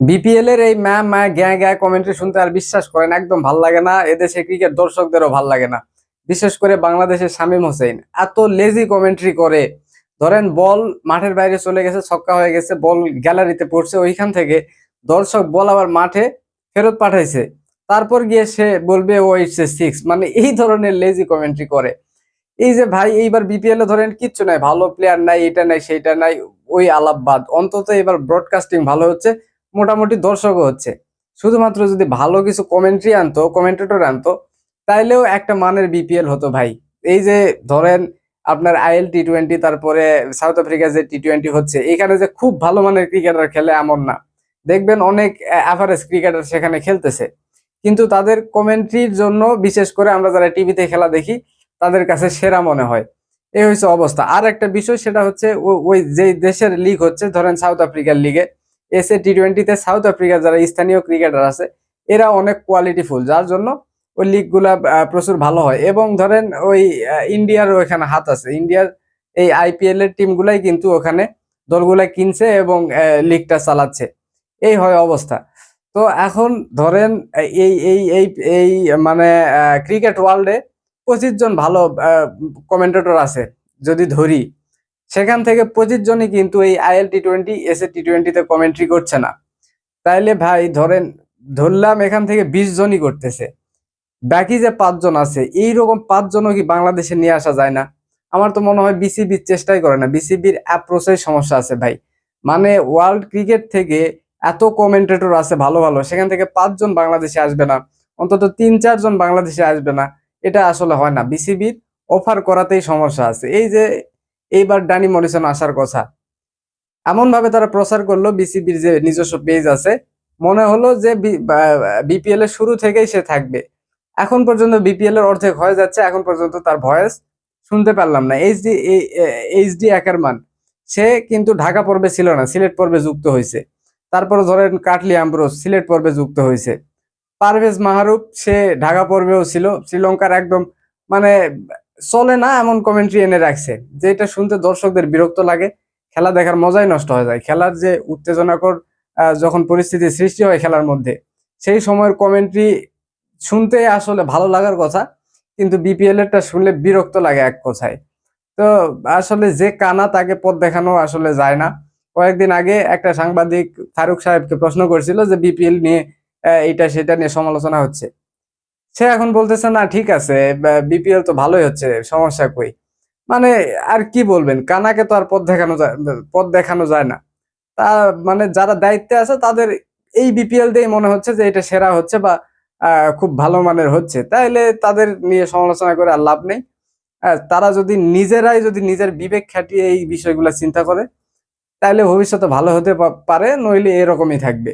BPL এর এই ম্যা ম্যা গ্যা গ্যা কমেন্ট্রি শুনতে আর বিশ্বাস করেন, একদম ভালো লাগে না। এদেশে ক্রিকেট দর্শকদেরও ভালো লাগে না। বিশেষ করে বাংলাদেশের শামীম হোসেন, এত লেজি কমেন্ট্রি করে। ধরেন বল মাঠের বাইরে চলে গেছে, ছক্কা হয়ে গেছে বল গ্যালারিতে পড়ছে, ওইখান থেকে দর্শক বল আবার মাঠে ফেরত পাঠাইছে। তারপর গিয়ে সে বলবে, ও ইটস এ সিক্স মানে এই ধরনের লেজি কমেন্ট্রি করে। এই যে ভাই, এইবার বিপিএল এ ধরেন, কিচ্ছু নাই, ভালো প্লেয়ার নাই, এটা নাই, সেইটা নাই, ওই আলাপবাদ। অন্তত এবার ব্রডকাস্টিং ভালো হচ্ছে। মোটামুটি দর্শকও হচ্ছে। শুধুমাত্র যদি ভালো কিছু কমেন্ট্রি আনতো কমেন্টেটর আনতো, তাইলেও একটা মানের বিপিএল হতো ভাই। এই যে ধরেন আপনার আইএল টি টোয়েন্টি তারপরে সাউথ আফ্রিকা যে টি টোয়েন্টি হচ্ছে, এখানে যে খুব ভালো মানের ক্রিকেটার খেলে এমন না। দেখবেন অনেক অ্যাভারেজ ক্রিকেটার সেখানে খেলতেছে। কিন্তু তাদের কমেন্ট্রির জন্য, বিশেষ করে আমরা যারা টিভিতে খেলা দেখি, তাদের কাছে সেরা মনে হয়। এই হচ্ছে অবস্থা। আর একটা বিষয়, সেটা হচ্ছে ওই যে দেশের লিগ হচ্ছে, ধরেন সাউথ আফ্রিকার লিগে এসএ টি টোয়েন্টিতে সাউথ আফ্রিকার যারা স্থানীয় ক্রিকেটার আছে, এরা অনেক কোয়ালিটিফুল যার জন্য ওই লিগগুলা প্রচুর ভালো হয়। এবং ধরেন ওই ইন্ডিয়ার ওখানে হাত আছে। ইন্ডিয়ার এই আইপিএল এর টিমগুলাই কিন্তু ওখানে দলগুলা কিনছে এবং লিগটা চালাচ্ছে। এই হয় অবস্থা। তো এখন ধরেন, এই এই এই এই মানে ক্রিকেট ওয়ার্ল্ডে পঁচিশ জন ভালো কমেন্টেটর আছে, যদি ধরি। সেখান থেকে পঁচিশ জনই কিন্তু এই IL T twenty S T টোয়েন্টিতে কমেন্ট্রি করছে না। তাইলে ভাই ধরেন, ধরলাম এখান থেকে বিশ জনই করতেছে। বাকি যে পাঁচজন আছে এইরকম পাঁচজনও কি বাংলাদেশে নিয়ে আসা যায় না? আমার তো মনে হয় বিসিবির চেষ্টাই করে না। বিসিবির অ্যাপ্রোচের সমস্যা আছে ভাই। মানে ওয়ার্ল্ড ক্রিকেট থেকে এত কমেন্টেটর আছে ভালো ভালো, সেখান থেকে পাঁচজন বাংলাদেশে আসবে না। অন্তত তিন চারজন বাংলাদেশে আসবে না। এটা আসলে হয় না। বিসিবির অফার করাতেই সমস্যা আছে। এই যে এইবার ডানি মরিসন আসার কথা। এমন ভাবে তারা প্রচার করল বিসিবির যে নিজস্ব পেজ আছে। মনে হলো যে বিপিএল এর শুরু থেকেই সে থাকবে। এখন পর্যন্ত বিপিএল এর অর্ধেক হয়ে যাচ্ছে, এখন পর্যন্ত তার ভয়েস শুনতে পারলাম না। এইচডি এইচডি একারমান সে কিন্তু ঢাকা পর্বে ছিল না, সিলেট পর্বে যুক্ত হয়েছে। তারপরে ধরেন কাটলি আম্ব্রোস সিলেট পর্বে যুক্ত হয়েছে। পারভেজ মাহরুব, সে ঢাকা পর্বেও ছিল, শ্রীলঙ্কার একদম মানে চলে না এমন কমেন্ট্রি এনে রাখছে যেটা শুনতে দর্শকদের বিরক্ত লাগে, খেলা দেখার মজাই নষ্ট হয়ে যায়। খেলার যে উত্তেজনাকর যখন পরিস্থিতি সৃষ্টি হয় খেলার মধ্যে, সেই সময়ের কমেন্ট্রি শুনতে আসলে ভালো লাগার কথা, কিন্তু বিপিএল এরটা শুনলে বিরক্ত লাগে এক কথায়। তো আসলে যে কানা তাকে পথ দেখানো আসলে যায় না। কয়েকদিন আগে একটা সাংবাদিক ফারুক সাহেবকে প্রশ্ন করেছিল যে বিপিএল নিয়ে এইটা সেটা নিয়ে সমালোচনা হচ্ছে। সে এখন বলতেছে, না, ঠিক আছে বিপিএল তো ভালোই হচ্ছে, সমস্যা কই? মানে আর কি বলবেন, কানাকে তো আর পথ দেখানো যায়, পথ দেখানো যায় না। তা মানে যারা দায়িত্বে আছে, তাদের এই বিপিএল দিয়ে মনে হচ্ছে যে এটা সেরা হচ্ছে বা খুব ভালো মানের হচ্ছে। তাইলে তাদের নিয়ে সমালোচনা করে আর লাভ নেই। তারা যদি নিজেরাই যদি নিজের বিবেক খাটিয়ে এই বিষয়গুলো চিন্তা করে, তাইলে ভবিষ্যতে ভালো হতে পারে, নইলে এরকমই থাকবে।